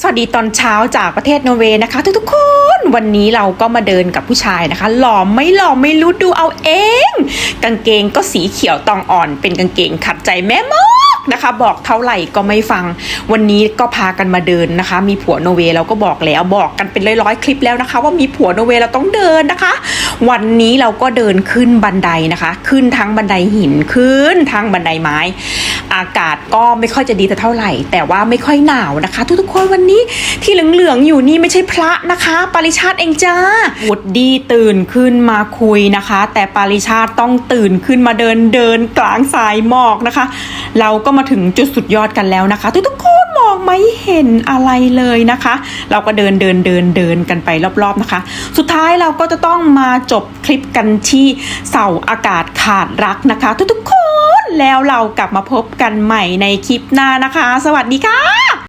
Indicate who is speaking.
Speaker 1: สวัสดีตอนเช้าจากประเทศนอร์เวย์นะคะ ทุกๆคนวันนี้เราก็มาเดินกับผู้ชายนะคะ หล่อไม่หล่อไม่รู้ดูเอาเอง กางเกงก็สีเขียวตองอ่อน เป็นกางเกงขัดใจแม่มด นะคะ บอกเท่าไหร่ก็ไม่ฟัง วันนี้ก็พากันมาเดินนะคะ มีผัวโนเวเราก็บอกแล้วบอกกันเป็นร้อยๆคลิปแล้วนะคะ ว่ามีผัวโนเวเราต้องเดินนะคะ วันนี้เราก็เดินขึ้นบันไดนะคะ ขึ้นทั้งบันไดหินขึ้นทั้งบันไดไม้ อากาศก็ไม่ค่อยจะดีแต่เท่าไหร่ แต่ว่าไม่ค่อยหนาวนะคะ ทุกๆคนวันนี้ที่เหลืองๆอยู่นี่ไม่ใช่พระนะคะปาริชาติเองจ้าวุดดี้ตื่นขึ้นมาคุยนะคะ แต่ปาริชาติต้องตื่นขึ้นมาเดินเดินกลางสายหมอกนะคะ เราก็มาถึงจุดสุดยอดกันแล้วนะคะ ทุกๆคนมองไม่เห็นอะไรเลยนะคะ เราก็เดินเดินเดินเดินกันไปรอบๆนะคะ สุดท้ายเราก็จะต้องมาจบคลิปกันที่เสาอากาศขาดรักนะคะ ทุกๆคนแล้วเรากลับมาพบกันใหม่ในคลิปหน้านะคะ สวัสดีค่ะ